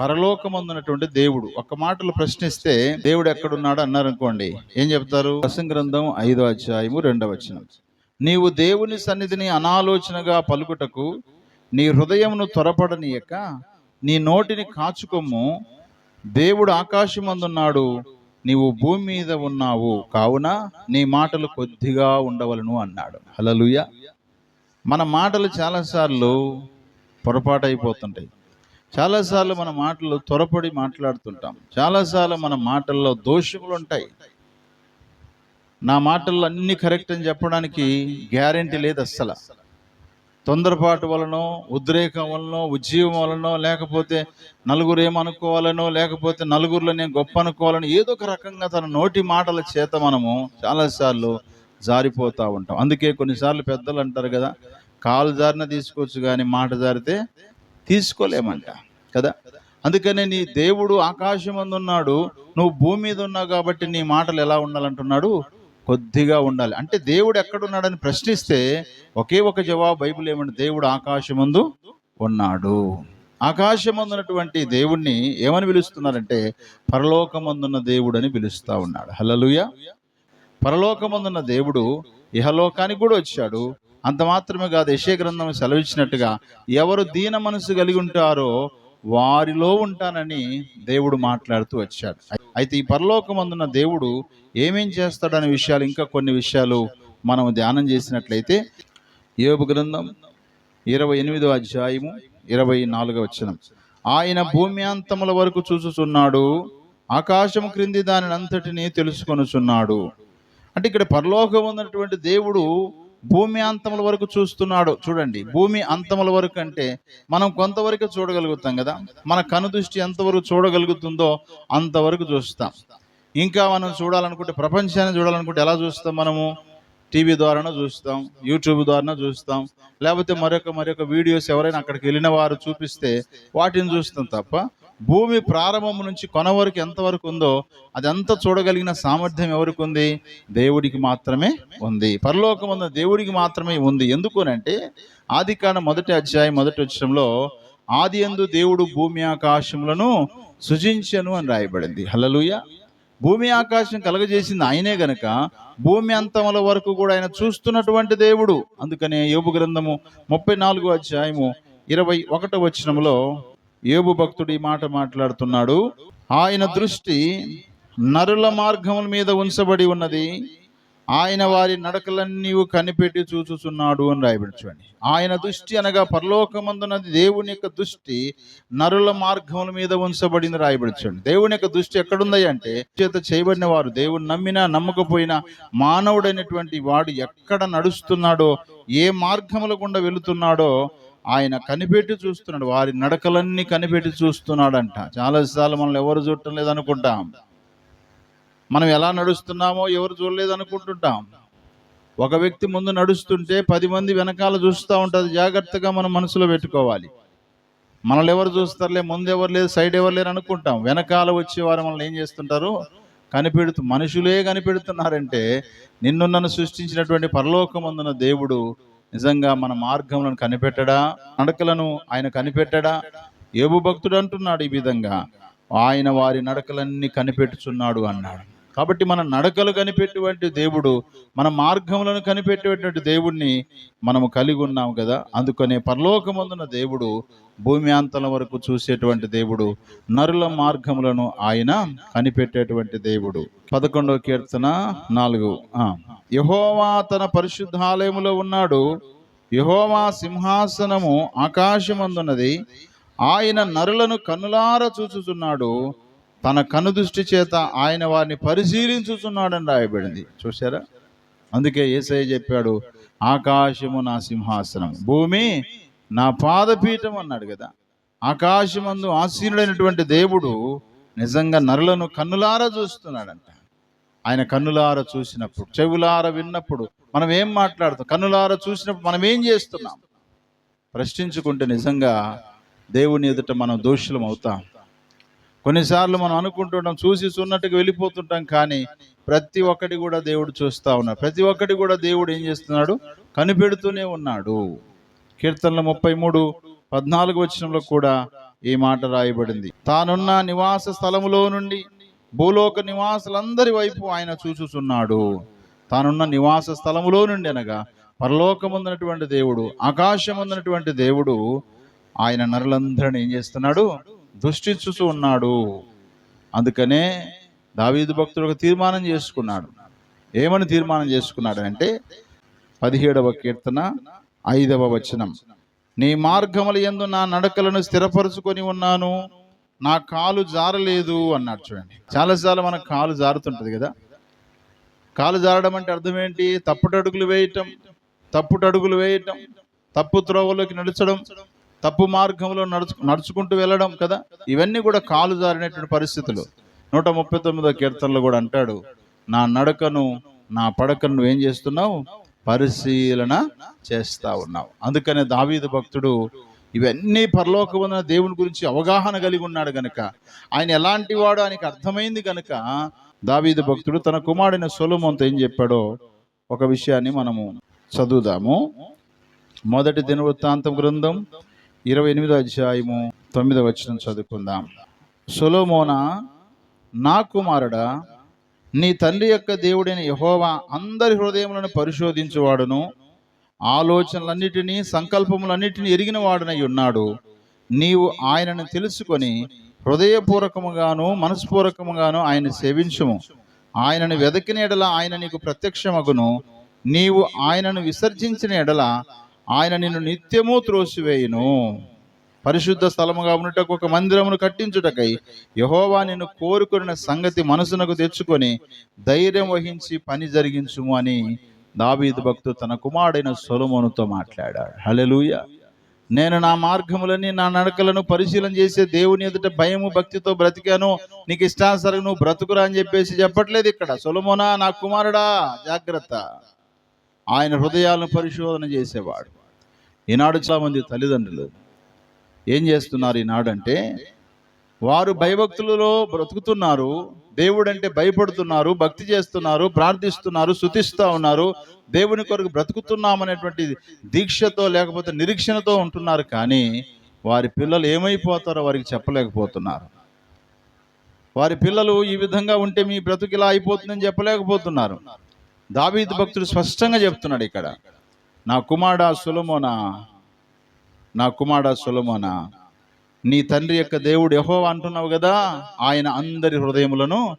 పరలోకమందున్నటువంటి దేవుడు. ఒక మాటలు ప్రశ్నిస్తే దేవుడు ఎక్కడున్నాడు అన్నారు అనుకోండి ఏం చెప్తారు? ప్రసంగ గ్రంథం ఐదో అధ్యాయము రెండవ వచనం. నీవు దేవుని సన్నిధిని అనాలోచనగా పలుకుటకు నీ హృదయమును త్వరపడనీయక నీ నోటిని కాచుకొమ్ము దేవుడు ఆకాశమందున్నాడు నీవు భూమి మీద ఉన్నావు. కావున నీ మాటలు కొద్దిగా ఉండవలను అన్నాడు. హలలుయ మన మాటలు చాలాసార్లు పొరపాటు అయిపోతుంటాయి చాలాసార్లు మన మాటలు త్వరపడి మాట్లాడుతుంటాం. చాలాసార్లు మన మాటల్లో దోషములు ఉంటాయి. నా మాటల్లో అన్ని కరెక్ట్ అని చెప్పడానికి గ్యారెంటీ లేదు అస్సలు. తొందరపాటు వలనో ఉద్రేకం వలనో ఉజ్జీవం వలనో లేకపోతే నలుగురు ఏమనుకోవాలనో లేకపోతే నలుగురిలో నేను గొప్ప అనుకోవాలని ఏదో ఒక రకంగా తన నోటి మాటల చేత మనము చాలాసార్లు జారిపోతూ ఉంటాం. అందుకే కొన్నిసార్లు పెద్దలు అంటారు కదా కాలు జారిన తీసుకోవచ్చు కానీ మాట జారితే తీసుకోలేమంట కదా? అందుకనే నీ దేవుడు ఆకాశం ఉన్నాడు నువ్వు భూమి మీద ఉన్నావు కాబట్టి నీ మాటలు ఎలా ఉండాలంటున్నాడు? కొద్దిగా ఉండాలి. అంటే దేవుడు ఎక్కడున్నాడని ప్రశ్నిస్తే ఒకే ఒక జవాబు బైబిల్ ఏమంటే దేవుడు ఆకాశమందు ఉన్నాడు. ఆకాశమందున్నటువంటి దేవుణ్ణి ఏమని పిలుస్తున్నారంటే పరలోకమందున్న దేవుడు అని పిలుస్తా ఉన్నాడు. హలలుయ పరలోకమందున్న దేవుడు ఇహలోకానికి కూడా వచ్చాడు అంత మాత్రమే కాదు యశే గ్రంథం సెలవిచ్చినట్టుగా ఎవరు దీన మనసు కలిగి ఉంటారో వారిలో ఉంటానని దేవుడు మాట్లాడుతూ వచ్చాడు. అయితే ఈ పరలోకమందున్న దేవుడు ఏమేం చేస్తాడనే విషయాలు ఇంకా కొన్ని విషయాలు మనం ధ్యానం చేసినట్లయితే యోబు గ్రంథం ఇరవై ఎనిమిదో అధ్యాయము ఇరవై నాలుగో వచనం. ఆయన భూమి అంతముల వరకు చూచుచున్నాడు ఆకాశం క్రింది దానిని అంతటిని తెలుసుకొనుచున్నాడు. అంటే ఇక్కడ పరలోకం ఉన్నటువంటి దేవుడు భూమి అంతముల వరకు చూస్తున్నాడు. చూడండి భూమి అంతముల వరకు అంటే మనం కొంతవరకు చూడగలుగుతాం కదా? మన కనుదృష్టి ఎంతవరకు చూడగలుగుతుందో అంతవరకు చూస్తాం. ఇంకా మనం చూడాలనుకుంటే ప్రపంచాన్ని చూడాలనుకుంటే ఎలా చూస్తాం మనము? టీవీ ద్వారానో చూస్తాం యూట్యూబ్ ద్వారానో చూస్తాం లేకపోతే మరొక మరొక వీడియోస్ ఎవరైనా అక్కడికి వెళ్ళిన వారు చూపిస్తే వాటిని చూస్తాం తప్ప భూమి ప్రారంభం నుంచి కొన వరకు ఎంతవరకు ఉందో అదంతా చూడగలిగిన సామర్థ్యం ఎవరికి ఉంది? దేవుడికి మాత్రమే ఉంది. పరలోకం ఉన్న దేవుడికి మాత్రమే ఉంది. ఎందుకునంటే ఆది కాండ మొదటి అధ్యాయం మొదటి వచ్చంలో ఆది ఎందు దేవుడు భూమి ఆకాశములను సృజించను అని రాయబడింది. హలలుయ భూమి ఆకాశం కలగజేసింది ఆయనే గనక భూమి అంతముల వరకు కూడా ఆయన చూస్తున్నటువంటి దేవుడు. అందుకనే యోగు గ్రంథము ముప్పై నాలుగో అధ్యాయము ఇరవై ఒకటో వచ్చినంలో యోబు భక్తుడు ఈ మాట మాట్లాడుతున్నాడు. ఆయన దృష్టి నరుల మార్గముల మీద ఉంచబడి ఉన్నది. ఆయన వారి నడకలన్నీ కనిపెట్టి చూచుచున్నాడు అని రాయబడించండి ఆయన దృష్టి అనగా పరలోకమందున్నది దేవుని యొక్క దృష్టి నరుల మార్గముల మీద ఉంచబడింది రాయబడించండి దేవుని యొక్క దృష్టి ఎక్కడుంది అంటే చేత చేయబడిన వారు దేవుని నమ్మినా నమ్మకపోయినా మానవుడైనటువంటి వాడు ఎక్కడ నడుస్తున్నాడో ఏ మార్గముల గుండా వెళుతున్నాడో ఆయన కనిపెట్టి చూస్తున్నాడు. వారి నడకలన్నీ కనిపెట్టి చూస్తున్నాడంట. చాలాసార్లు మనల్ని ఎవరు చూడటం లేదనుకుంటాం మనం ఎలా నడుస్తున్నామో ఎవరు చూడలేదు అనుకుంటుంటాం ఒక వ్యక్తి ముందు నడుస్తుంటే పది మంది వెనకాల చూస్తూ ఉంటుంది. జాగ్రత్తగా మనం మనసులో పెట్టుకోవాలి. మనల్ని ఎవరు చూస్తారులే ముందు ఎవరు లేదు సైడ్ ఎవరు లేరు అనుకుంటాం. వెనకాల వచ్చేవారు మనల్ని ఏం చేస్తుంటారు? కనిపెడుతూ మనుషులే కనిపెడుతున్నారంటే నిన్ను నన్ను సృష్టించినటువంటి పరలోకమందున దేవుడు నిజంగా మన మార్గములను కనిపెట్టడా? నడకలను ఆయన కనిపెట్టడా? ఏబు భక్తుడు అంటున్నాడు ఈ విధంగా. ఆయన వారి నడకలన్నీ కనిపెట్టుచున్నాడు అన్నాడు. కాబట్టి మన నడకలు కనిపెట్టేటువంటి దేవుడు మన మార్గములను కనిపెట్టేటువంటి దేవుణ్ణి మనము కలిగి ఉన్నాం కదా. అందుకనే పరలోకమందున దేవుడు భూమి అంతల వరకు చూసేటువంటి దేవుడు నరుల మార్గములను ఆయన కనిపెట్టేటువంటి దేవుడు. పదకొండవ కీర్తన నాలుగు. యహోవా తన పరిశుద్ధాలయములో ఉన్నాడు. యహోవా సింహాసనము ఆకాశమందున్నది. ఆయన నరులను కన్నులార చూచుచున్నాడు. తన కనుదృష్టి చేత ఆయన వారిని పరిశీలించుచున్నాడని రాయబడింది. చూసారా అందుకే ఏసయ్య చెప్పాడు ఆకాశము నా సింహాసనం భూమి నా పాదపీఠం అన్నాడు కదా. ఆకాశమందు ఆసీనుడైనటువంటి దేవుడు నిజంగా నరులను కన్నులారా చూస్తున్నాడంట. ఆయన కన్నులార చూసినప్పుడు చెవులార విన్నప్పుడు మనం ఏం మాట్లాడుతాం? కన్నులార చూసినప్పుడు మనం ఏం చేస్తున్నాం? ప్రశ్నించుకుంటే నిజంగా దేవుని ఎదుట మనం దోషులం అవుతాం కొన్నిసార్లు మనం అనుకుంటుంటాం చూసి చూన్నట్టుగా వెళ్ళిపోతుంటాం కానీ ప్రతి ఒక్కటి కూడా దేవుడు చూస్తూ ఉన్నాడు. ప్రతి ఒక్కటి కూడా దేవుడు ఏం చేస్తున్నాడు? కనిపెడుతూనే ఉన్నాడు. కీర్తనల ముప్పై మూడు పద్నాలుగు వచనంలో కూడా ఈ మాట రాయబడింది. తానున్న నివాస స్థలములో నుండి భూలోక నివాసులందరి వైపు ఆయన చూచుచున్నాడు. తానున్న నివాస స్థలములో నుండి అనగా పరలోకముందున్నటువంటి దేవుడు ఆకాశముందున్నటువంటి దేవుడు ఆయన నరులందరిని ఏం చేస్తున్నాడు? దృష్టించుచూ ఉన్నాడు. అందుకనే దావీదు భక్తుడు ఒక తీర్మానం చేసుకున్నాడు. ఏమని తీర్మానం చేసుకున్నాడు అంటే పదిహేడవ కీర్తన ఐదవ వచనం. నీ మార్గముల ఎందు నా నడకలను స్థిరపరుచుకొని ఉన్నాను. నా కాలు జారలేదు అన్నాడు చూడండి. చాలాసార్లు మన కాలు జారుతుంటుంది కదా. కాలు జారడం అంటే అర్థం ఏంటి? తప్పుటడుగులు వేయటం తప్పుటడుగులు వేయటం తప్పు త్రోవలోకి నడచడం తప్పు మార్గంలో నడుచు నడుచుకుంటూ వెళ్ళడం కదా? ఇవన్నీ కూడా కాలు జారినటువంటి పరిస్థితులు. నూట ముప్పై తొమ్మిదో కీర్తనలో కూడా అంటాడు నా నడకను నా పడకను నువ్వేం చేస్తున్నావు? పరిశీలన చేస్తా ఉన్నావు. అందుకనే దావీదు భక్తుడు ఇవన్నీ పరలోకమున్న దేవుని గురించి అవగాహన కలిగి ఉన్నాడు గనుక ఆయన ఎలాంటి వాడు ఆయనకి అర్థమైంది గనుక దావీదు భక్తుడు తన కుమారుడిన సొలొమోన్తో ఏం చెప్పాడో ఒక విషయాన్ని మనము చదువుదాము. మొదటి దినవృత్తాంతం గ్రంథం ఇరవై ఎనిమిదో అధ్యాయము తొమ్మిదో వచ్చిన చదువుకుందాం. సొలోమోన నా కుమారుడా నీ తండ్రి యొక్క దేవుడైన యహోవా అందరి హృదయములను పరిశోధించువాడును. ఆలోచనలన్నిటినీ సంకల్పములన్నిటినీ ఎరిగిన వాడునై ఉన్నాడు. నీవు ఆయనను తెలుసుకొని హృదయపూర్వకముగాను మనస్పూర్వకముగాను ఆయన సేవించుము. ఆయనను వెదకిన ఎడల ఆయన నీకు ప్రత్యక్షమగును. నీవు ఆయనను విసర్జించిన ఎడల ఆయన నిన్ను నిత్యము త్రోసివేయును. పరిశుద్ధ స్థలముగా ఉన్నటకు ఒక మందిరమును కట్టించుటకై యహోవా నిన్ను కోరుకున్న సంగతి మనసునకు తెచ్చుకొని ధైర్యం వహించి పని జరిగించుము అని దావీదు భక్తు తన కుమారుడైన సొలమోనుతో మాట్లాడాడు. హలెలుయ నేను నా మార్గములని నా నడకలను పరిశీలన చేసే దేవుని ఎదుట భయము భక్తితో బ్రతికాను. నీకు ఇష్టానుసారం నువ్వు బ్రతుకురా అని చెప్పేసి చెప్పట్లేదు ఇక్కడ. సొలమోనా నా కుమారుడా జాగ్రత్త. ఆయన హృదయాలను పరిశోధన చేసేవాడు. ఈనాడు చాలా మంది తల్లిదండ్రులు ఏం చేస్తున్నారు ఈనాడంటే వారు భయభక్తులలో బ్రతుకుతున్నారు దేవుడు అంటే భయపడుతున్నారు భక్తి చేస్తున్నారు ప్రార్థిస్తున్నారు శుతిస్తూ ఉన్నారు దేవుని కొరకు బ్రతుకుతున్నామనేటువంటి దీక్షతో లేకపోతే నిరీక్షణతో ఉంటున్నారు కానీ వారి పిల్లలు ఏమైపోతారో వారికి చెప్పలేకపోతున్నారు. వారి పిల్లలు ఈ విధంగా ఉంటే మీ బ్రతుకు ఇలా అయిపోతుందని చెప్పలేకపోతున్నారు. దావీద్ భక్తుడు స్పష్టంగా చెప్తున్నాడు ఇక్కడ. నా కుమారుడా సులమోనా నా కుమారుడా సులమోనా నీ తండ్రి యొక్క దేవుడు యహో అంటున్నావు కదా ఆయన అందరి హృదయములను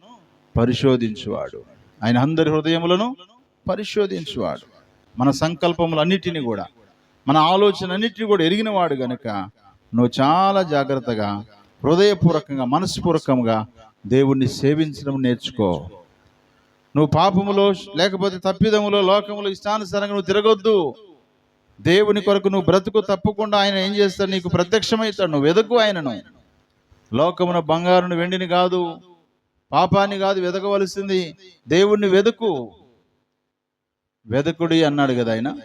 పరిశోధించువాడు. ఆయన అందరి హృదయములను పరిశోధించువాడు. మన సంకల్పములన్నిటిని కూడా మన ఆలోచన అన్నిటిని కూడా ఎరిగినవాడు గనుక నువ్వు చాలా జాగ్రత్తగా హృదయపూర్వకంగా మనస్పూర్వకంగా దేవుణ్ణి సేవించడం నేర్చుకో. నువ్వు పాపములో లేకపోతే తప్పిదములో లోకములో ఇష్టానుసారంగా నువ్వు తిరగొద్దు. దేవుని కొరకు నువ్వు బ్రతుకు తప్పకుండా ఆయన ఏం చేస్తాడు? నీకు ప్రత్యక్షమవుతాడు. నువ్వు వెదకు ఆయనను. లోకమున బంగారుని వెండిని కాదు పాపాన్ని కాదు వెదకవలసింది దేవుణ్ణి వెదుకు. వెదకుడి అన్నాడు కదా ఆయన.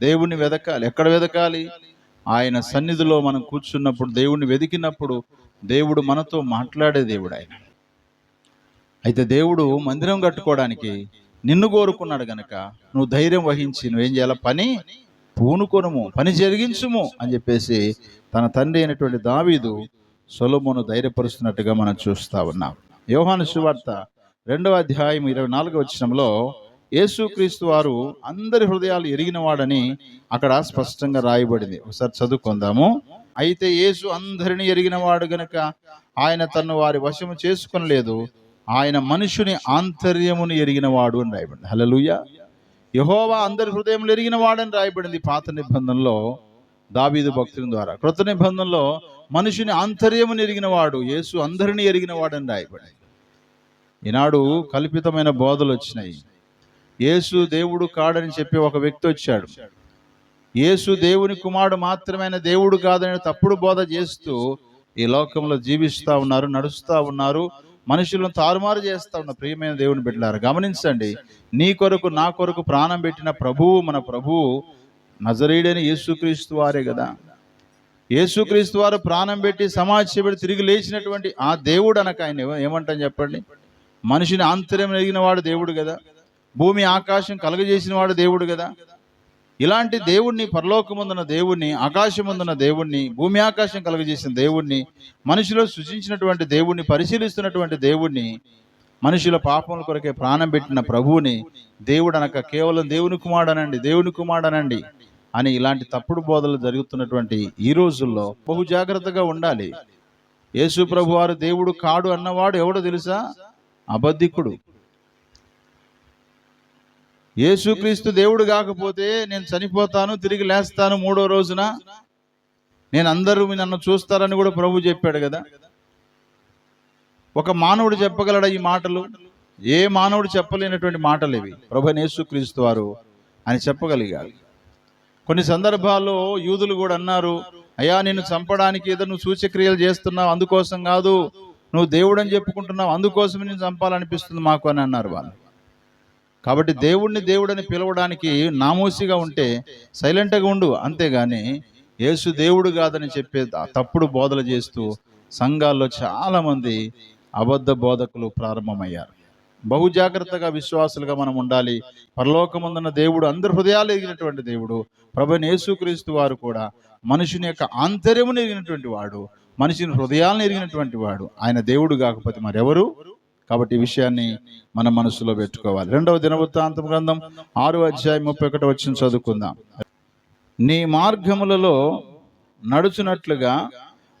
దేవుణ్ణి వెదకాలి. ఎక్కడ వెదకాలి? ఆయన సన్నిధిలో మనం కూర్చున్నప్పుడు దేవుణ్ణి వెదికినప్పుడు దేవుడు మనతో మాట్లాడే దేవుడు ఆయన. అయితే దేవుడు మందిరం కట్టుకోవడానికి నిన్ను కోరుకున్నాడు గనక నువ్వు ధైర్యం వహించి నువ్వేం చేయాలి? పని పూనుకొనుము పని జరిగించుము అని చెప్పేసి తన తండ్రి అయినటువంటి దావీదు సొలమును ధైర్యపరుస్తున్నట్టుగా మనం చూస్తా ఉన్నాం. యోహాను సువార్త రెండవ అధ్యాయం ఇరవై నాలుగవ వచ్చినంలో యేసుక్రీస్తు వారు అందరి హృదయాలు ఎరిగినవాడని అక్కడ స్పష్టంగా రాయబడింది. ఒకసారి చదువుకుందాము. అయితే యేసు అందరిని ఎరిగినవాడు గనక ఆయన తను వారి వశము చేసుకునలేదు ఆయన మనుషుని ఆంతర్యమును ఎరిగినవాడు అని రాయబడింది. హలలుయ యహోవా అందరి హృదయంలో ఎరిగిన వాడని రాయబడింది పాత నిబంధనలో దావీదు భక్తుల ద్వారా. కృత నిబంధనలో మనుషుని ఆంతర్యమును ఎరిగినవాడు యేసు అందరిని ఎరిగినవాడని రాయబడింది. ఈనాడు కల్పితమైన బోధలు వచ్చినాయి. యేసు దేవుడు కాడని చెప్పి ఒక వ్యక్తి వచ్చాడు. యేసు దేవుని కుమారుడు మాత్రమైన దేవుడు కాదని తప్పుడు బోధ చేస్తూ ఈ లోకంలో జీవిస్తూ ఉన్నారు నడుస్తూ ఉన్నారు మనుషులను తారుమారు చేస్తా ఉన్న ప్రియమైన దేవుని బిడ్డలారు గమనించండి. నీ కొరకు నా కొరకు ప్రాణం పెట్టిన ప్రభువు మన ప్రభువు నజరీడని యేసుక్రీస్తు వారే కదా. యేసుక్రీస్తు వారు ప్రాణం పెట్టి సమాజ పెట్టి తిరిగి లేచినటువంటి ఆ దేవుడు అనక ఆయన ఏమ- ఏమంటాం చెప్పండి? మనిషిని ఆంతర్యం ఎదిగిన వాడు దేవుడు కదా. భూమి ఆకాశం కలుగజేసిన వాడు దేవుడు కదా. ఇలాంటి దేవుణ్ణి పరలోకముందున దేవుణ్ణి ఆకాశముందున దేవుణ్ణి భూమి ఆకాశం కలుగజేసిన దేవుణ్ణి మనిషిలో సృజించినటువంటి దేవుణ్ణి పరిశీలిస్తున్నటువంటి దేవుణ్ణి మనుషుల పాపముల కొరకే ప్రాణం పెట్టిన ప్రభువుని దేవుడు అనక కేవలం దేవుని కుమారుడనండి దేవుని కుమారుడనండి అని ఇలాంటి తప్పుడు బోధలు జరుగుతున్నటువంటి ఈ రోజుల్లో బహు జాగ్రత్తగా ఉండాలి. యేసు ప్రభు వారు దేవుడు కాడు అన్నవాడు ఎవడో తెలుసా? అబద్ధికుడు. యేసుక్రీస్తు దేవుడు కాకపోతే నేను చనిపోతాను తిరిగి లేస్తాను మూడో రోజున. నేను అందరూ నన్ను చూస్తారని కూడా ప్రభు చెప్పాడు కదా. ఒక మానవుడు చెప్పగలడా ఈ మాటలు? ఏ మానవుడు చెప్పలేనటువంటి మాటలు ఇవి? ప్రభు యేసుక్రీస్తు వారు అని చెప్పగలిగారు. కొన్ని సందర్భాల్లో యూదులు కూడా అన్నారు అయ్యా నిన్ను చంపడానికి ఏదో నువ్వు సూచక్రియలు చేస్తున్నావు అందుకోసం కాదు. నువ్వు దేవుడు అని చెప్పుకుంటున్నావు అందుకోసం నేను చంపాలనిపిస్తుంది మాకు అని అన్నారు వాళ్ళు. కాబట్టి దేవుణ్ణి దేవుడని పిలవడానికి నామోసిగా ఉంటే సైలెంట్గా ఉండు. అంతేగాని యేసు దేవుడు కాదని చెప్పే తప్పుడు బోధలు చేస్తూ సంఘాల్లో చాలామంది అబద్ధ బోధకులు ప్రారంభమయ్యారు. బహు జాగ్రత్తగా విశ్వాసులుగా మనం ఉండాలి. పరలోకముందున్న దేవుడు అందరి హృదయాలు ఎరిగినటువంటి దేవుడు ప్రభు యేసుక్రీస్తు వారు కూడా మనుషుని యొక్క ఆంతర్యమును ఎరిగినటువంటి వాడు మనిషిని హృదయాలను ఎరిగినటువంటి వాడు. ఆయన దేవుడు కాకపోతే మరెవరు? కాబట్టి ఈ విషయాన్ని మన మనసులో పెట్టుకోవాలి. రెండవ దినవృత్తాంతం గ్రంథం ఆరు అధ్యాయం ముప్పై ఒకటి వచ్చిన చదువుకుందాం. నీ మార్గములలో నడుచునట్లుగా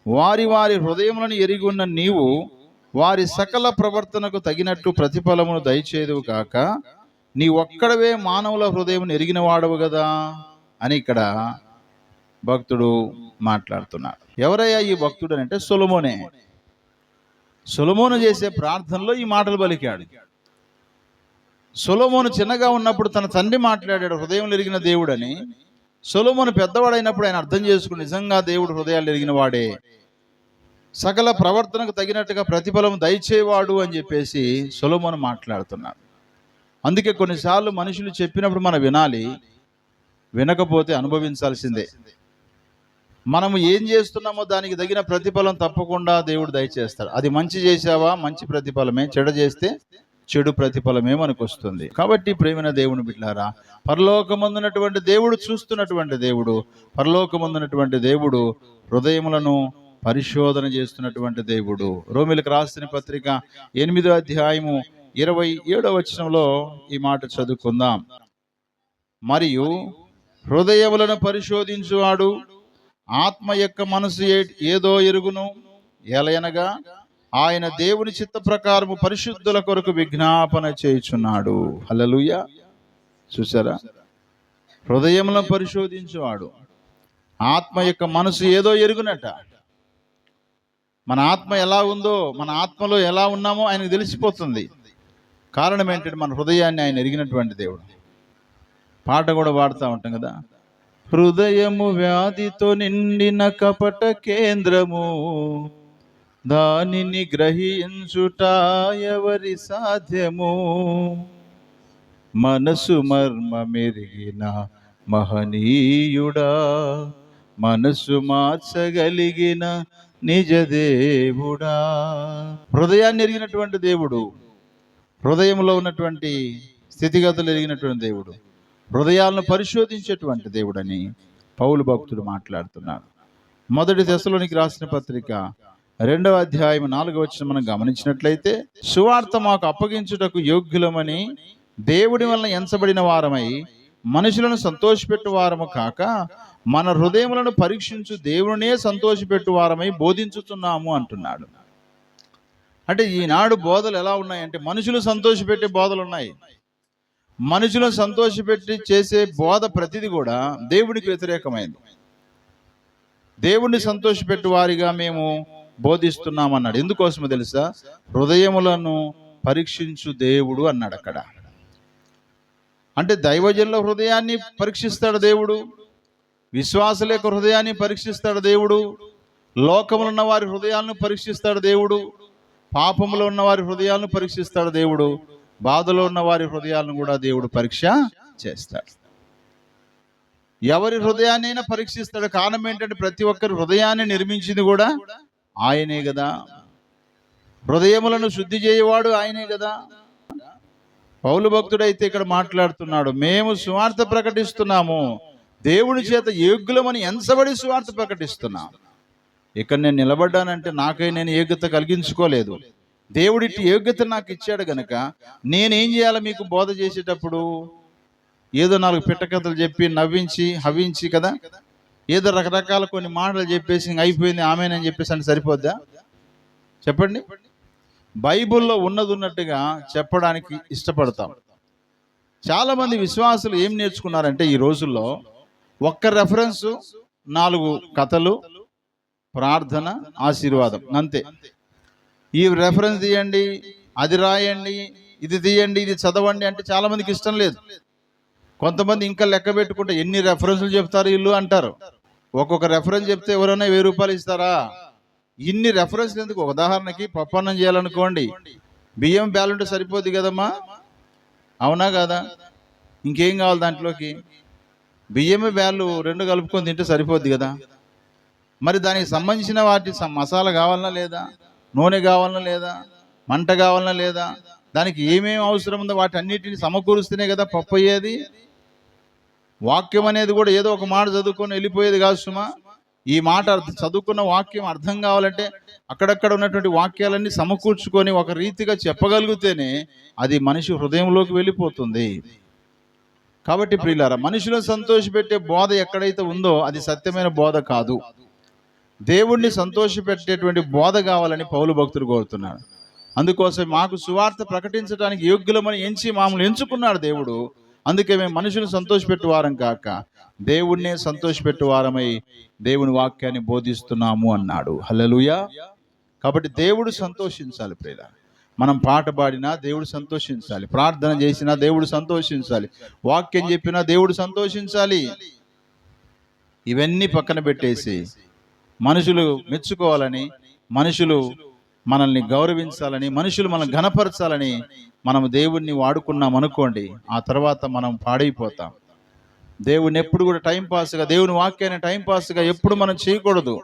వారి వారి హృదయములను ఎరిగి ఉన్న నీవు వారి సకల ప్రవర్తనకు తగినట్టు ప్రతిఫలమును దయచేదువు కాక నీ ఒక్కడవే మానవుల హృదయం ఎరిగిన వాడవు కదా అని ఇక్కడ భక్తుడు మాట్లాడుతున్నాడు. ఎవరయ్యా ఈ భక్తుడు అని అంటే సొలమోనే. సులమోను చేసే ప్రార్థనలో ఈ మాటలు పలికాడు. సులమోను చిన్నగా ఉన్నప్పుడు తన తండ్రి మాట్లాడాడు హృదయం ఎరిగిన దేవుడని. సులమోను పెద్దవాడైనప్పుడు ఆయన అర్థం చేసుకుని నిజంగా దేవుడు హృదయాలు ఎరిగిన వాడే. సకల ప్రవర్తనకు తగినట్టుగా ప్రతిఫలం దయచేవాడు అని చెప్పేసి సులమోను మాట్లాడుతున్నాడు. అందుకే కొన్నిసార్లు మనుషులు చెప్పినప్పుడు మనం వినాలి వినకపోతే అనుభవించాల్సిందే. మనము ఏం చేస్తున్నామో దానికి తగిన ప్రతిఫలం తప్పకుండా దేవుడు దయచేస్తాడు అది మంచి చేసావా మంచి ప్రతిఫలమే. చెడు చేస్తే చెడు ప్రతిఫలమే మనకు వస్తుంది కాబట్టి ప్రేమైన దేవుని బిడ్డారా పరలోకమందున్నటువంటి దేవుడు చూస్తున్నటువంటి దేవుడు పరలోకమందున్నటువంటి దేవుడు హృదయములను పరిశోధన చేస్తున్నటువంటి దేవుడు. రోమిలకు రాసిన పత్రిక ఎనిమిదో అధ్యాయము ఇరవై ఏడవ వచనంలో ఈ మాట చదువుకుందాం. మరియు హృదయములను పరిశోధించువాడు ఆత్మ యొక్క మనసు ఏదో ఎరుగును ఎలయనగా ఆయన దేవుని చిత్త ప్రకారము పరిశుద్ధుల కొరకు విజ్ఞాపన చేయుచున్నాడు. హలలుయ చూసారా హృదయములను పరిశోధించేవాడు. ఆత్మ యొక్క మనసు ఏదో ఎరుగునట. మన ఆత్మ ఎలా ఉందో మన ఆత్మలో ఎలా ఉన్నామో ఆయనకు తెలిసిపోతుంది. కారణం ఏంటంటే మన హృదయాన్ని ఆయన ఎరిగినటువంటి దేవుడు. పాట కూడా పాడుతూ ఉంటాం కదా? హృదయము వ్యాధితో నిండిన కపట కేంద్రము దానిని గ్రహించుట ఎవరి సాధ్యము? మనసు మర్మ మెరిగిన మహనీయుడా మనసు మార్చగలిగిన నిజ దేవుడా హృదయాన్ని ఎరిగినటువంటి దేవుడు హృదయంలో ఉన్నటువంటి స్థితిగతులు ఎరిగినటువంటి దేవుడు. హృదయాలను పరిశోధించేటువంటి దేవుడని పౌలు భక్తుడు మాట్లాడుతున్నాడు. మొదటి దశలోనికి రాసిన పత్రిక రెండవ అధ్యాయం నాలుగవ వచ్చిన మనం గమనించినట్లయితే సువార్త మాకు అప్పగించుటకు యోగ్యులమని దేవుడి వలన ఎంచబడిన వారమై మనుషులను సంతోషపెట్టు వారము కాక మన హృదయములను పరీక్షించు దేవుడినే సంతోషపెట్టు వారమై బోధించుతున్నాము అంటున్నాడు. అంటే ఈనాడు బోధలు ఎలా ఉన్నాయంటే మనుషులు సంతోషపెట్టే బోధలు ఉన్నాయి. మనుషులను సంతోషపెట్టి చేసే బోధ ప్రతిది కూడా దేవుడికి వ్యతిరేకమైంది. దేవుణ్ణి సంతోషపెట్టు వారిగా మేము బోధిస్తున్నామన్నాడు. ఎందుకోసమో తెలుసా? హృదయములను పరీక్షించు దేవుడు అన్నాడు అక్కడ. అంటే దైవజనుల హృదయాన్ని పరీక్షిస్తాడు దేవుడు విశ్వాసుల యొక్క హృదయాన్ని పరీక్షిస్తాడు దేవుడు లోకములో ఉన్న వారి హృదయాలను పరీక్షిస్తాడు దేవుడు పాపములో ఉన్న వారి హృదయాలను పరీక్షిస్తాడు దేవుడు. బాధలో ఉన్న వారి హృదయాలను కూడా దేవుడు పరీక్ష చేస్తాడు. ఎవరి హృదయాన్నైనా పరీక్షిస్తాడు. కారణం ఏంటంటే ప్రతి ఒక్కరి హృదయాన్ని నిర్మించింది కూడా ఆయనే కదా. హృదయములను శుద్ధి చేయవాడు ఆయనే కదా. పౌలు భక్తుడైతే ఇక్కడ మాట్లాడుతున్నాడు మేము సువార్త ప్రకటిస్తున్నాము. దేవుని చేత యోగ్యులమని ఎంచబడి సువార్త ప్రకటిస్తున్నాం. ఇక్కడ నేను నిలబడ్డానంటే నాకై నేను యోగ్యత కలిగించుకోలేదు. దేవుడిట్టి యోగ్యత నాకు ఇచ్చాడు గనక నేనేం చేయాలి మీకు బోధ చేసేటప్పుడు? ఏదో నాలుగు పిట్టకథలు చెప్పి నవ్వించి హవించి కదా? ఏదో రకరకాల కొన్ని మాటలు చెప్పేసి అయిపోయింది ఆమెనని చెప్పేసి అంటే సరిపోద్దా? చెప్పండి. బైబిల్లో ఉన్నది ఉన్నట్టుగా చెప్పడానికి ఇష్టపడతాం. చాలా మంది విశ్వాసులు ఏం నేర్చుకున్నారంటే ఈ రోజుల్లో ఒక్క రెఫరెన్స్ నాలుగు కథలు ప్రార్థన ఆశీర్వాదం అంతే. ఈ రెఫరెన్స్ తీయండి అది రాయండి ఇది తీయండి ఇది చదవండి అంటే చాలామందికి ఇష్టం లేదు. కొంతమంది ఇంకా లెక్క పెట్టుకుంటే ఎన్ని రెఫరెన్స్లు చెప్తారు ఇల్లు అంటారు. ఒక్కొక్క రెఫరెన్స్ చెప్తే ఎవరైనా వెయ్యి రూపాయలు ఇస్తారా? ఇన్ని రెఫరెన్స్లు ఎందుకు? ఉదాహరణకి పప్పన్నం చేయాలనుకోండి బియ్యం బ్యాలుంటే సరిపోద్ది కదమ్మా? అవునా కదా? ఇంకేం కావాలి దాంట్లోకి? బియ్యమే బ్యాలు రెండు కలుపుకొని తింటే సరిపోద్ది కదా? మరి దానికి సంబంధించిన వాటి మసాలా కావాలన్నా లేదా? నూనె కావాలన్నా లేదా? మంట కావాలన్నా లేదా? దానికి ఏమేమి అవసరం ఉందో వాటి అన్నిటిని సమకూరుస్తేనే కదా పప్పు అయ్యేది. వాక్యం అనేది కూడా ఏదో ఒక మాట చదువుకొని వెళ్ళిపోయేది కాదు సుమా. ఈ మాట చదువుకున్న వాక్యం అర్థం కావాలంటే అక్కడక్కడ ఉన్నటువంటి వాక్యాలన్నీ సమకూర్చుకొని ఒక రీతిగా చెప్పగలిగితేనే అది మనిషి హృదయంలోకి వెళ్ళిపోతుంది. కాబట్టి ప్రియులారా మనుషులను సంతోషపెట్టే బోధ ఎక్కడైతే ఉందో అది సత్యమైన బోధ కాదు. దేవుణ్ణి సంతోషపెట్టేటువంటి బోధ కావాలని పౌలు భక్తులు కోరుతున్నాడు అందుకోసం మాకు సువార్త ప్రకటించడానికి యోగ్యులమని ఎంచి మామూలు ఎంచుకున్నాడు దేవుడు. అందుకే మేము మనుషులు సంతోషపెట్టువారం కాక దేవుణ్ణే సంతోషపెట్టువారమై దేవుని వాక్యాన్ని బోధిస్తున్నాము అన్నాడు. హల్లెలూయా. కాబట్టి దేవుడు సంతోషించాలి ప్రియుల మనం పాట పాడినా దేవుడు సంతోషించాలి. ప్రార్థన చేసినా దేవుడు సంతోషించాలి. వాక్యం చెప్పినా దేవుడు సంతోషించాలి. ఇవన్నీ పక్కన పెట్టేసి మనుషులు మెచ్చుకోవాలని మనుషులు మనల్ని గౌరవించాలని మనుషులు మనం ఘనపరచాలని మనం దేవుణ్ణి వాడుకున్నాం అనుకోండి ఆ తర్వాత మనం పాడైపోతాం. దేవుని ఎప్పుడు కూడా టైంపాస్గా దేవుని వాక్యాన్ని టైంపాస్గా ఎప్పుడు మనం చేయకూడదు.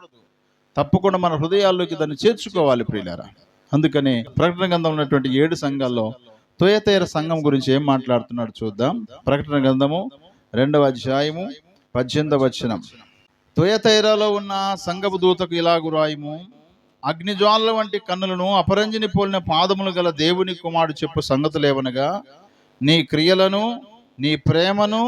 తప్పకుండా మన హృదయాల్లోకి దాన్ని చేర్చుకోవాలి ప్రియులారా. అందుకని ప్రకటన గ్రంథం ఉన్నటువంటి ఏడు సంఘాల్లో తొయతేర సంఘం గురించి ఏం మాట్లాడుతున్నాడు చూద్దాం. ప్రకటన గ్రంథము రెండవ అధ్యాయము పద్దెనిమిదవ వచనం. తుయతైరాలో ఉన్న సంగపు దూతకు ఇలాగు రాయము అగ్నిజ్వాలల వంటి కన్నులను అపరంజిని పోలిన పాదములు గల దేవుని కుమారుడు చెప్పు సంగతులేవనగా నీ క్రియలను నీ ప్రేమను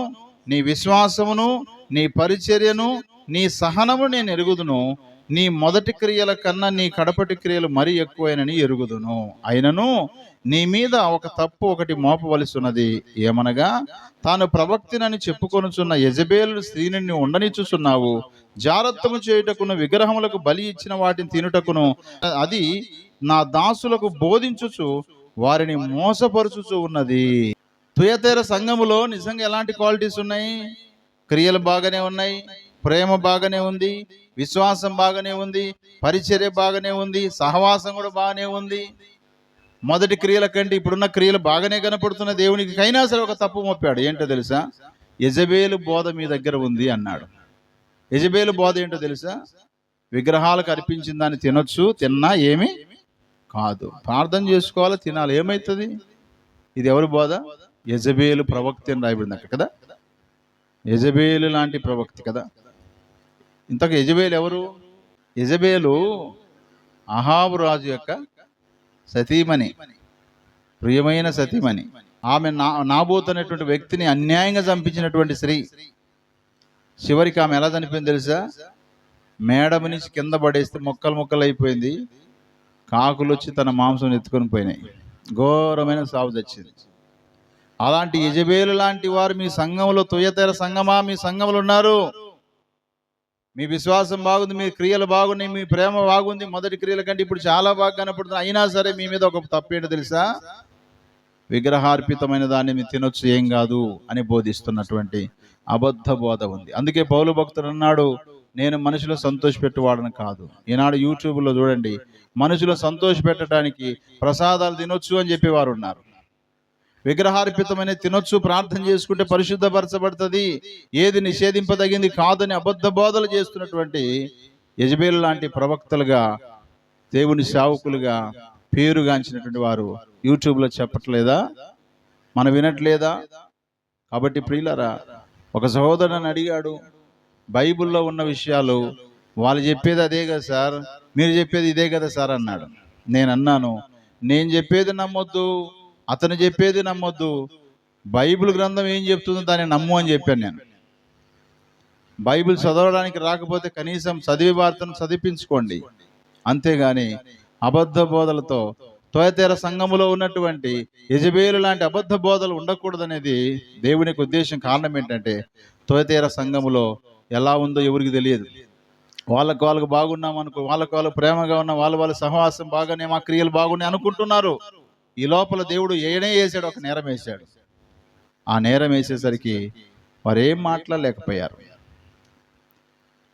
నీ విశ్వాసమును నీ పరిచర్యను నీ సహనము నేను ఎరుగుదును. నీ మొదటి క్రియల కన్నా నీ కడపటి క్రియలు మరి ఎక్కువైనని ఎరుగుదును. అయినను నీ మీద ఒక తప్పు ఒకటి మోపవలసి ఉన్నది ఏమనగా తాను ప్రవక్తినని చెప్పుకొనుచున్న యజబేలు స్త్రీని ఉండనిచ్చుచున్నావు. జారత్వము చేయుటకును విగ్రహములకు బలి ఇచ్చిన వాటిని తినుటకును అది నా దాసులకు బోధించుచు వారిని మోసపరుచుచు ఉన్నది. తుయతేర సంఘములో నిజంగా ఎలాంటి క్వాలిటీస్ ఉన్నాయి? క్రియలు బాగానే ఉన్నాయి ప్రేమ బాగానే ఉంది విశ్వాసం బాగానే ఉంది పరిచర్య బాగానే ఉంది సహవాసం కూడా బాగానే ఉంది. మొదటి క్రియల కంటే ఇప్పుడున్న క్రియలు బాగానే కనపడుతున్న దేవునికి అయినా సరే ఒక తప్పు మోపాడు. ఏంటో తెలుసా? యజబేలు బోధ మీ దగ్గర ఉంది అన్నాడు. యజబేలు బోధ ఏంటో తెలుసా? విగ్రహాలకు అర్పించిన దాన్ని తినొచ్చు తిన్నా ఏమి కాదు. ప్రార్థన చేసుకోవాలి తినాలి. ఏమవుతుంది ఇది ఎవరి బోధ? యజబేలు ప్రవక్తి అని రాయబడింది అక్కడ కదా? యజబేలు లాంటి ప్రవక్తి కదా? ఇంతకు యజబేలు ఎవరు? యజబేలు అహాబు రాజు యొక్క సతీమణి ప్రియమైన సతీమణి. ఆమె నా నాబోతు అనేటువంటి వ్యక్తిని అన్యాయంగా చంపించినటువంటి స్త్రీ. చివరికి ఆమె ఎలా చనిపోయింది తెలుసా? మేడమ నుంచి కింద పడేస్తే మొక్కలు మొక్కలు అయిపోయింది కాకులు వచ్చి తన మాంసం ఎత్తుకొని పోయినాయి. ఘోరమైన సాగు తెచ్చింది. అలాంటి యజబేలు లాంటి వారు మీ సంఘంలో తొయ్యతెర సంఘమా? మీ సంఘంలో ఉన్నారు? మీ విశ్వాసం బాగుంది మీ క్రియలు బాగున్నాయి మీ ప్రేమ బాగుంది. మొదటి క్రియల కంటే ఇప్పుడు చాలా బాగా కనపడుతుంది. అయినా సరే మీ మీద ఒక తప్పేంటి తెలుసా? విగ్రహార్పితమైన దాన్ని మీరు తినొచ్చు ఏం కాదు అని బోధిస్తున్నటువంటి అబద్ధ బోధ ఉంది. అందుకే పౌలు భక్తుడు అన్నాడు నేను మనుషులు సంతోషపెట్టువాడని కాదు. ఈనాడు యూట్యూబ్లో చూడండి మనుషులు సంతోషపెట్టడానికి ప్రసాదాలు తినొచ్చు అని చెప్పేవారు ఉన్నారు. విగ్రహార్పితమైన తినొచ్చు ప్రార్థన చేసుకుంటే పరిశుద్ధపరచబడుతుంది. ఏది నిషేధింపదగింది కాదని అబద్ధ బోధలు చేస్తున్నటువంటి యజబేలు లాంటి ప్రవక్తలుగా దేవుని సేవకులుగా పేరుగాంచినటువంటి వారు యూట్యూబ్లో చెప్పట్లేదా? మనం వినట్లేదా? కాబట్టి ప్రియులరా ఒక సహోదరుని అడిగాడు బైబిల్లో ఉన్న విషయాలు వాళ్ళు చెప్పేది అదే కదా సార్? మీరు చెప్పేది ఇదే కదా సార్ అన్నాడు. నేను అన్నాను నేను చెప్పేది నమ్మొద్దు. అతను చెప్పేది నమ్మొద్దు. బైబిల్ గ్రంథం ఏం చెప్తుందో దాన్ని నమ్ము అని చెప్పాను నేను. బైబిల్ చదవడానికి రాకపోతే కనీసం చదివి వార్తను చదివించుకోండి. అంతేగాని అబద్ధ బోధలతో తోయతేర సంఘములో ఉన్నటువంటి యజబేలు లాంటి అబద్ధ బోధలు ఉండకూడదనేది దేవునికి ఉద్దేశం కారణం ఏంటంటే తోయతేర సంఘములో ఎలా ఉందో ఎవరికి తెలియదు. వాళ్ళకు వాళ్ళకు బాగున్నాం అనుకో వాళ్ళకు వాళ్ళు ప్రేమగా ఉన్న వాళ్ళ వాళ్ళ సహవాసం బాగానే మా క్రియలు బాగున్నాయి అనుకుంటున్నారు. ఈ లోపల దేవుడు ఏనే వేసాడు ఒక నేరం వేశాడు ఆ నేరం వేసేసరికి వారు ఏం మాట్లాడలేకపోయారు.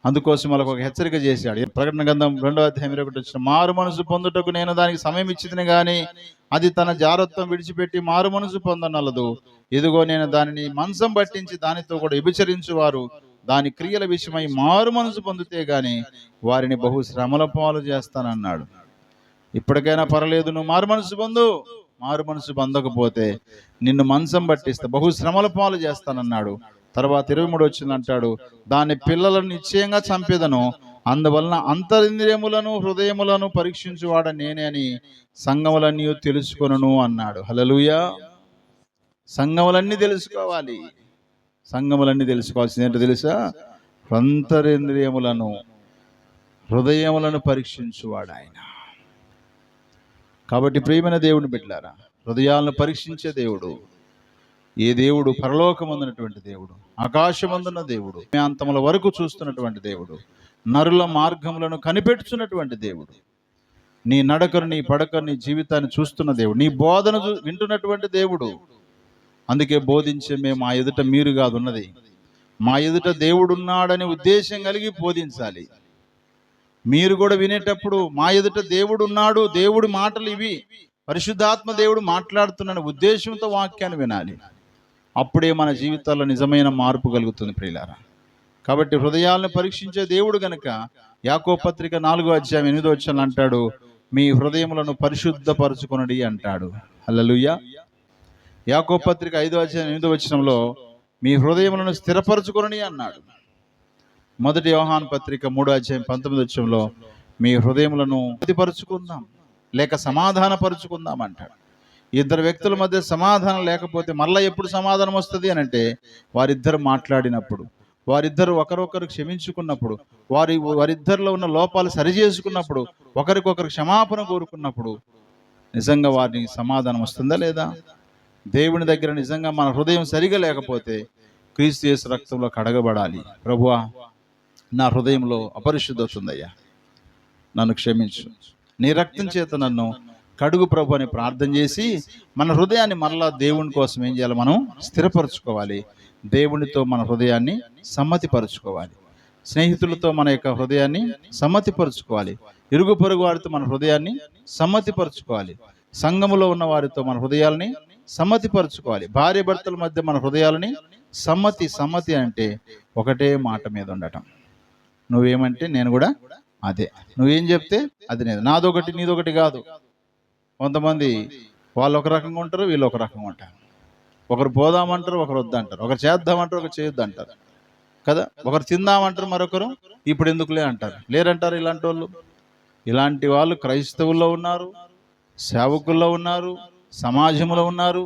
అందుకోసం వాళ్ళకు ఒక హెచ్చరిక చేశాడు. ప్రకటన గంధం రెండవ అధ్యాయం ఒకటి వచ్చిన మారు మనసు పొందుటకు నేను దానికి సమయం ఇచ్చింది కానీ అది తన జారత్వం విడిచిపెట్టి మారు మనసు పొందనలదు. ఇదిగో నేను దానిని మంచం పట్టించి దానితో కూడా విభచరించు వారు దాని క్రియల విషయమై మారు మనసు పొందితే గాని వారిని బహు శ్రమల పాలు చేస్తానన్నాడు. ఇప్పటికైనా పర్లేదు నువ్వు మారు మనసు పొందు. మారు మనసు పొందకపోతే నిన్ను మంచం పట్టిస్తా బహు శ్రమల పాలు చేస్తానన్నాడు. తర్వాత ఇరవై మూడు వచ్చింది అంటాడు దాని పిల్లలను నిశ్చయంగా చంపేదను. అందువలన అంతరింద్రియములను హృదయములను పరీక్షించువాడ నేనే అని సంగములన్నీ తెలుసుకొనును అన్నాడు. హలలుయ సంగములన్నీ తెలుసుకోవాలి. సంగములన్నీ తెలుసుకోవాల్సింది ఏంటో తెలుసా? అంతరింద్రియములను హృదయములను పరీక్షించువాడు ఆయన. కాబట్టి ప్రియమైన దేవుని బిడ్డారా హృదయాలను పరీక్షించే దేవుడు ఏ దేవుడు పరలోకమందున్నటువంటి దేవుడు ఆకాశమందున్న దేవుడు అంతముల వరకు చూస్తున్నటువంటి దేవుడు నరుల మార్గములను కనిపెట్టుచున్నటువంటి దేవుడు నీ నడకను నీ పడకను నీ జీవితాన్ని చూస్తున్న దేవుడు నీ బోధన చూ- వింటున్నటువంటి దేవుడు. అందుకే బోధించే మేము మా ఎదుట మీరు కాదు ఉన్నది మా ఎదుట దేవుడున్నాడని ఉద్దేశం కలిగి బోధించాలి. మీరు కూడా వినేటప్పుడు మా ఎదుట దేవుడు ఉన్నాడు దేవుడి మాటలు ఇవి. పరిశుద్ధాత్మ దేవుడు మాట్లాడుతున్న ఉద్దేశంతో వాక్యాన్ని వినాలి. అప్పుడే మన జీవితాల్లో నిజమైన మార్పు కలుగుతుంది ప్రియులారా. కాబట్టి హృదయాలను పరీక్షించే దేవుడు గనక యాకో పత్రిక నాలుగో అధ్యాయం ఎనిమిదో వచ్చాను అంటాడు మీ హృదయములను పరిశుద్ధపరచుకొనడి అంటాడు. అల్లలుయ్య యాకో పత్రిక ఐదో అధ్యాయం ఎనిమిదో వచ్చినంలో మీ హృదయములను స్థిరపరచుకొనని అన్నాడు. మొదటి వ్యవహాన్ పత్రిక మూడో అధ్యాయం పంతొమ్మిది వచ్చంలో మీ హృదయములను ప్రతిపరుచుకుందాం లేక సమాధానపరుచుకుందాం అంటాడు. ఇద్దరు వ్యక్తుల మధ్య సమాధానం లేకపోతే మళ్ళీ ఎప్పుడు సమాధానం వస్తుంది అని అంటే వారిద్దరు మాట్లాడినప్పుడు వారిద్దరు ఒకరొకరు క్షమించుకున్నప్పుడు వారి వారిద్దరిలో ఉన్న లోపాలు సరిచేసుకున్నప్పుడు ఒకరికొకరు క్షమాపణ కోరుకున్నప్పుడు నిజంగా వారికి సమాధానం వస్తుందా లేదా? దేవుని దగ్గర నిజంగా మన హృదయం సరిగా లేకపోతే క్రీస్తు యేసు రక్తంలో కడగబడాలి. ప్రభువా నా హృదయంలో అపరిశుద్ధత ఉందయ్యా నన్ను క్షమించు. నీ రక్తం చేత నన్ను కడుగు ప్రభు అని ప్రార్థన చేసి మన హృదయాన్ని మళ్ళా దేవుని కోసం ఏం చేయాలి మనం? స్థిరపరచుకోవాలి. దేవునితో మన హృదయాన్ని సమ్మతిపరచుకోవాలి. స్నేహితులతో మన యొక్క హృదయాన్ని సమ్మతిపరచుకోవాలి. ఇరుగు పొరుగు వారితో మన హృదయాన్ని సమ్మతిపరచుకోవాలి. సంఘములో ఉన్న వారితో మన హృదయాల్ని సమ్మతిపరచుకోవాలి. భార్య భర్తల మధ్య మన హృదయాలని సమ్మతి సమ్మతి అంటే ఒకటే మాట మీద ఉండటం. నువ్వేమంటే నేను కూడా అదే. నువ్వేం చెప్తే అది నేను. నాదొకటి నీదొకటి కాదు. కొంతమంది వాళ్ళు ఒక రకంగా ఉంటారు వీళ్ళు ఒక రకంగా ఉంటారు. ఒకరు పోదామంటారు ఒకరు వద్దంటారు. ఒకరు చేద్దామంటారు ఒకరు చేయొద్దంటారు. కదా? ఒకరు తిందామంటారు మరొకరు ఇప్పుడు ఎందుకులే అంటారు. లేరంటారు ఇలాంటి వాళ్ళు ఇలాంటి వాళ్ళు క్రైస్తవుల్లో ఉన్నారు సేవకుల్లో ఉన్నారు సమాజంలో ఉన్నారు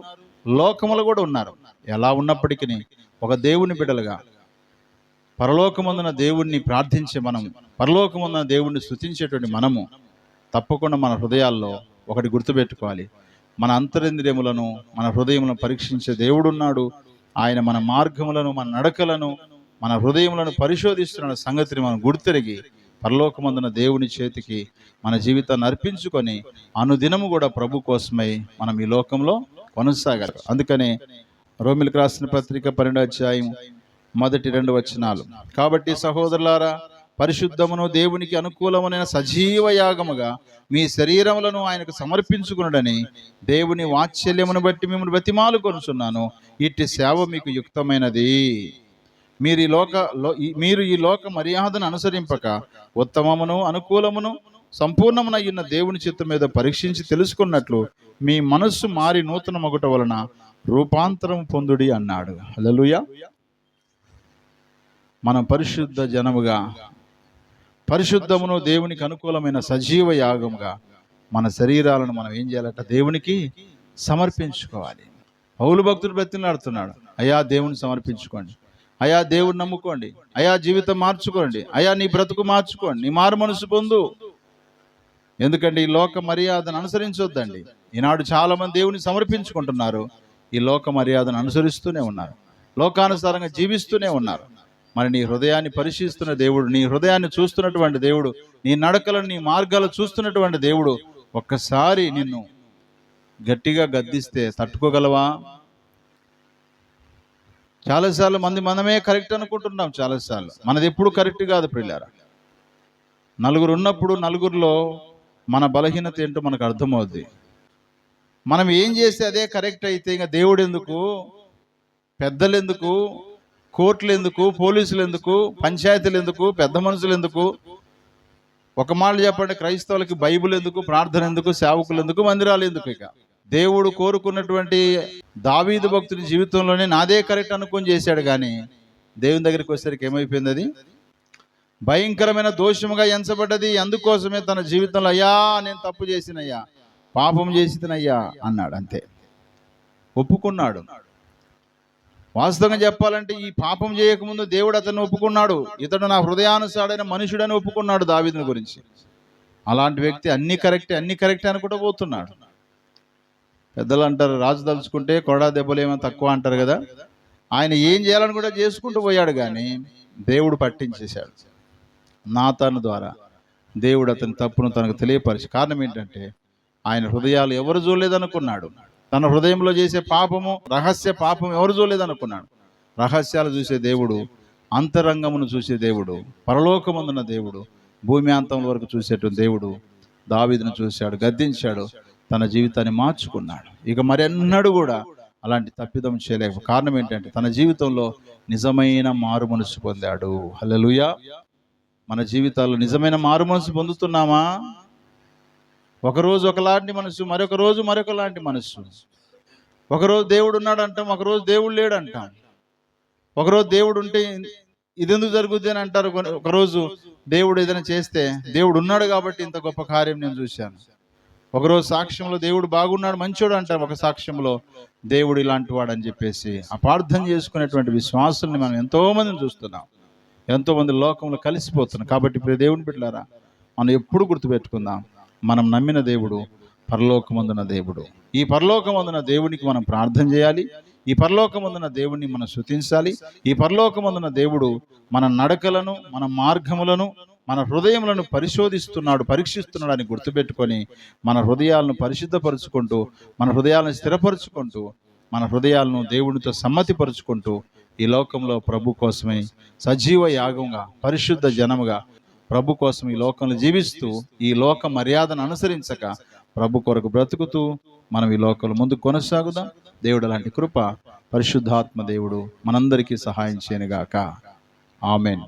లోకములు కూడా ఉన్నారు. ఎలా ఉన్నప్పటికీ ఒక దేవుని బిడ్డలుగా పరలోకమందున దేవుణ్ణి ప్రార్థించే మనం పరలోకమందున దేవుణ్ణి స్థుతించేటువంటి మనము తప్పకుండా మన హృదయాల్లో ఒకటి గుర్తుపెట్టుకోవాలి. మన అంతరింద్రియములను మన హృదయములను పరీక్షించే దేవుడున్నాడు. ఆయన మన మార్గములను మన నడకలను మన హృదయములను పరిశోధిస్తున్న సంగతిని మనం గుర్తిరిగి పరలోకమందున దేవుని చేతికి మన జీవితాన్ని అర్పించుకొని అనుదినము కూడా ప్రభు కోసమై మనం ఈ లోకంలో కొనసాగాలి. అందుకనే రోమిలకు రాసిన పత్రిక పన్నెండు అధ్యాయం మొదటి రెండు వచనాలు. కాబట్టి సహోదరులారా పరిశుద్ధమును దేవునికి అనుకూలమైన సజీవ యాగముగా మీ శరీరములను ఆయనకు సమర్పించుకునడని దేవుని వాత్సల్యమును బట్టి మిమ్మల్ని బతిమాలు కొనుచున్నాను. ఇట్టి సేవ మీకు యుక్తమైనది. మీరు ఈ లోక ఈ- మీరు ఈ లోక మర్యాదను అనుసరింపక ఉత్తమమును అనుకూలమును సంపూర్ణమునయ్యున్న దేవుని చిత్తం మీద పరీక్షించి తెలుసుకున్నట్లు మీ మనస్సు మారి నూతన మొగట వలన రూపాంతరం పొందుడి అన్నాడు. హల్లెలూయా. మనం పరిశుద్ధ జనముగా పరిశుద్ధమును దేవునికి అనుకూలమైన సజీవ యాగముగా మన శరీరాలను మనం ఏం చేయాలట? దేవునికి సమర్పించుకోవాలి. పౌలు భక్తుడు బ్రతిలాడుతున్నాడు అయా దేవుని సమర్పించుకోండి. అయా దేవుని నమ్ముకోండి. అయా జీవితం మార్చుకోండి. అయా నీ బ్రతుకు మార్చుకోండి. నీ మారు మనసు పొందు. ఎందుకంటే ఈ లోక మర్యాదను అనుసరించొద్దండి. ఈనాడు చాలామంది దేవుని సమర్పించుకుంటున్నారు. ఈ లోక మర్యాదను అనుసరిస్తూనే ఉన్నారు. లోకానుసారంగా జీవిస్తూనే ఉన్నారు. మరి నీ హృదయాన్ని పరిశీలిస్తున్న దేవుడు నీ హృదయాన్ని చూస్తున్నటువంటి దేవుడు నీ నడకలను నీ మార్గాలు చూస్తున్నటువంటి దేవుడు ఒక్కసారి నిన్ను గట్టిగా గద్దిస్తే తట్టుకోగలవా? చాలాసార్లు మంది మనమే కరెక్ట్ అనుకుంటున్నాం చాలాసార్లు. మనది ఎప్పుడు కరెక్ట్ కాదు పిల్లారా నలుగురు ఉన్నప్పుడు నలుగురిలో మన బలహీనత ఏంటో మనకు అర్థమవుద్ది. మనం ఏం చేస్తే అదే కరెక్ట్ అయితే ఇంకా దేవుడు ఎందుకు? పెద్దలు ఎందుకు కోర్టులు ఎందుకు పోలీసులు ఎందుకు పంచాయతీలు ఎందుకు పెద్ద మనుషులు ఎందుకు? ఒక మాట చెప్పండి క్రైస్తవులకి బైబిల్ ఎందుకు ప్రార్థన ఎందుకు సేవకులు ఎందుకు మందిరాలు ఎందుకు ఇక? దేవుడు కోరుకున్నటువంటి దావీదు భక్తుడి జీవితంలోనే నాదే కరెక్ట్ అనుకొని చేశాడు కానీ దేవుని దగ్గరికి వచ్చేసరికి ఏమైపోయింది అది? భయంకరమైన దోషముగా ఎంచబడ్డది. అందుకోసమే తన జీవితంలో అయ్యా నేను తప్పు చేసినయ్యా పాపం చేసినయ్యా అన్నాడు అంతే. ఒప్పుకున్నాడు. వాస్తవంగా చెప్పాలంటే ఈ పాపం చేయకముందు దేవుడు అతను ఒప్పుకున్నాడు. ఇతడు నా హృదయానుసాడైన మనుషుడని ఒప్పుకున్నాడు దావిదుని గురించి. అలాంటి వ్యక్తి అన్ని కరెక్టే అన్ని కరెక్టే అని కూడా పోతున్నాడు. పెద్దలు అంటారు రాజు తలుచుకుంటే కొడా దెబ్బలు ఏమో తక్కువ అంటారు కదా. ఆయన ఏం చేయాలని కూడా చేసుకుంటూ పోయాడు కానీ దేవుడు పట్టించేశాడు. నాతాను ద్వారా దేవుడు అతని తప్పును తనకు తెలియపరిచి కారణం ఏంటంటే ఆయన హృదయాలు ఎవరు చూడలేదనుకున్నాడు. తన హృదయంలో చేసే పాపము రహస్య పాపం ఎవరు చూడలేదనుకున్నాడు. రహస్యాలు చూసే దేవుడు అంతరంగమును చూసే దేవుడు పరలోకమందున్న దేవుడు భూమి అంతం వరకు చూసేటువంటి దేవుడు దావీదును చూశాడు గద్దించాడు తన జీవితాన్ని మార్చుకున్నాడు. ఇక మరెన్నడూ కూడా అలాంటి తప్పిదం చేయలేక కారణం ఏంటంటే తన జీవితంలో నిజమైన మారు మనసు పొందాడు. హల్లెలూయా. మన జీవితాల్లో నిజమైన మారు మనసు పొందుతున్నామా? ఒకరోజు ఒకలాంటి మనసు మరొక రోజు మరొక లాంటి మనసు. ఒకరోజు దేవుడు ఉన్నాడు అంటాం ఒకరోజు దేవుడు లేడు అంటాం ఒకరోజు దేవుడు ఉంటే ఇది ఎందుకు జరుగుద్ది అని అంటారు ఒకరోజు దేవుడు ఏదైనా చేస్తే దేవుడు ఉన్నాడు కాబట్టి ఇంత గొప్ప కార్యం నేను చూశాను. ఒకరోజు సాక్ష్యంలో దేవుడు బాగున్నాడు మంచోడు అంటారు ఒక సాక్ష్యంలో దేవుడు ఇలాంటి వాడు అని చెప్పేసి అపార్థం చేసుకునేటువంటి విశ్వాసుల్ని మనం ఎంతోమందిని చూస్తున్నాం. ఎంతోమంది లోకంలో కలిసిపోతున్నాం. కాబట్టి ఇప్పుడు దేవుని బిడ్డలారా మనం ఎప్పుడు గుర్తుపెట్టుకుందాం మనం నమ్మిన దేవుడు పరలోకమందున దేవుడు. ఈ పరలోకమందున దేవునికి మనం ప్రార్థన చేయాలి. ఈ పరలోకమందున దేవుణ్ణి మనం శృతించాలి ఈ పరలోకమందున దేవుడు మన నడకలను మన మార్గములను మన హృదయములను పరిశోధిస్తున్నాడు పరీక్షిస్తున్నాడు అని గుర్తుపెట్టుకొని మన హృదయాలను పరిశుద్ధపరుచుకుంటూ మన హృదయాలను స్థిరపరుచుకుంటూ మన హృదయాలను దేవునితో సమ్మతిపరుచుకుంటూ ఈ లోకంలో ప్రభు కోసమే సజీవ యాగంగా పరిశుద్ధ జనముగా ప్రభు కోసం ఈ లోకంలో జీవిస్తూ ఈ లోక మర్యాదను అనుసరించక ప్రభు కొరకు బ్రతుకుతూ మనం ఈ లోకంలో ముందు కొనసాగుదాం. దేవుడు అలాంటి కృప పరిశుద్ధాత్మ దేవుడు మనందరికీ సహాయం చేయనుగాక. ఆమెన్.